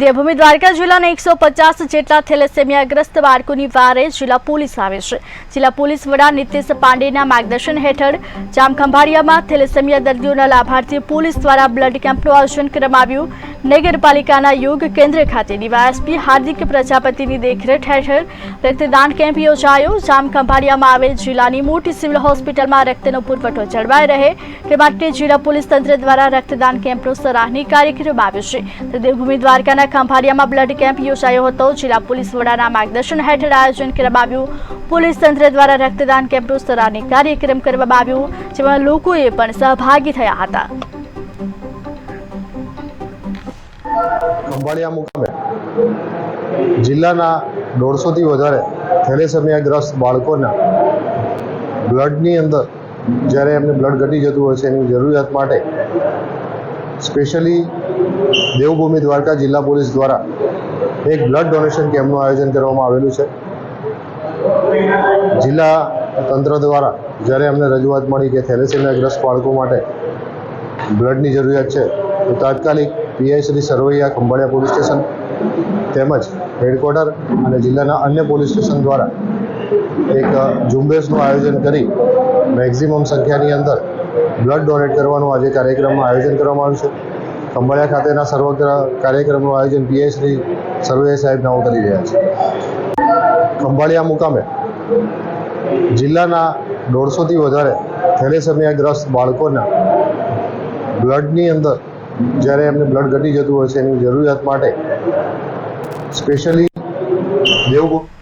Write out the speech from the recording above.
દેવભૂમિ દ્વારકા જિલ્લાના એકસો પચાસ જેટલા થેલેસેમિયાગ્રસ્ત બાળકોની વારે જિલ્લા પોલીસ આવે છે. જિલ્લા પોલીસ વડા નીતિશ પાંડેના માર્ગદર્શન હેઠળ જામખંભાળિયામાં થેલેસેમિયા દર્દીઓના લાભાર્થી પોલીસ દ્વારા બ્લડ કેમ્પનું આયોજન કરવામાં આવ્યું. નગરપાલિકાના યોગ કેન્દ્ર ખાતે ડીવાયએસપી હાર્દિક પ્રજાપતિની દેખરેખ હેઠળ રક્તદાન કેમ્પ યોજાયો. જામખંભાળિયામાં આવેલ જિલ્લાની મોટી સિવિલ હોસ્પિટલમાં રક્તનો પુરવઠો જળવાઈ રહે તે માટે જિલ્લા પોલીસ તંત્ર દ્વારા રક્તદાન કેમ્પનો સરાહની કાર્યક્રમ આવ્યો છે. દેવભૂમિ દ્વારકાના ખંભાળિયામાં બ્લડ કેમ્પ યોજાયો હતો. જિલ્લા પોલીસ વડાના માર્ગદર્શન હેઠળ આયોજન કરવામાં આવ્યું. પોલીસ તંત્ર દ્વારા રક્તદાન કેમ્પનું સરાહનીય કાર્યક્રમ કરવામાં આવ્યું, જેમાં લોકોએ પણ સહભાગી થયા હતા. ખંભાળિયા મુકામે જિલ્લાના દોઢસોથી વધારે થેલેસેમિયાગ્રસ્ત બાળકોના બ્લડની અંદર જ્યારે એમને બ્લડ ઘટી જતું હોય છે એની જરૂરિયાત માટે સ્પેશિયલી દેવભૂમિ દ્વારકા જિલ્લા પોલીસ દ્વારા એક બ્લડ ડોનેશન કેમ્પનું આયોજન કરવામાં આવેલું છે. જિલ્લા તંત્ર દ્વારા જ્યારે અમને રજૂઆત મળી કે થેલેસેમિયાગ્રસ્ત બાળકો માટે બ્લડની જરૂરિયાત છે, તો તાત્કાલિક PI Shri Sarvaiya Khambhaliya police station તેમજ હેડક્વાર્ટર અને જિલ્લાના અન્ય પોલીસ સ્ટેશન દ્વારા એક ઝુંબેશનું આયોજન કરી મેક્ઝિમમ સંખ્યાની અંદર બ્લડ ડોનેટ કરવાનું આજે કાર્યક્રમનું આયોજન કરવામાં આવ્યું છે. ખંભાળિયા ખાતેના સર્વગ્ર કાર્યક્રમનું આયોજન શ્રી સરવૈયા સાહેબ નાઓ કરી રહ્યા છે. ખંભાળિયા મુકામે જિલ્લાના દોઢસોથી વધારે થેલેસેમિયાગ્રસ્ત બાળકોના બ્લડની અંદર જ્યારે એમને બ્લડ ઘટી જતું હોય છે એની જરૂરિયાત માટે સ્પેશિયલી દેવભૂમિ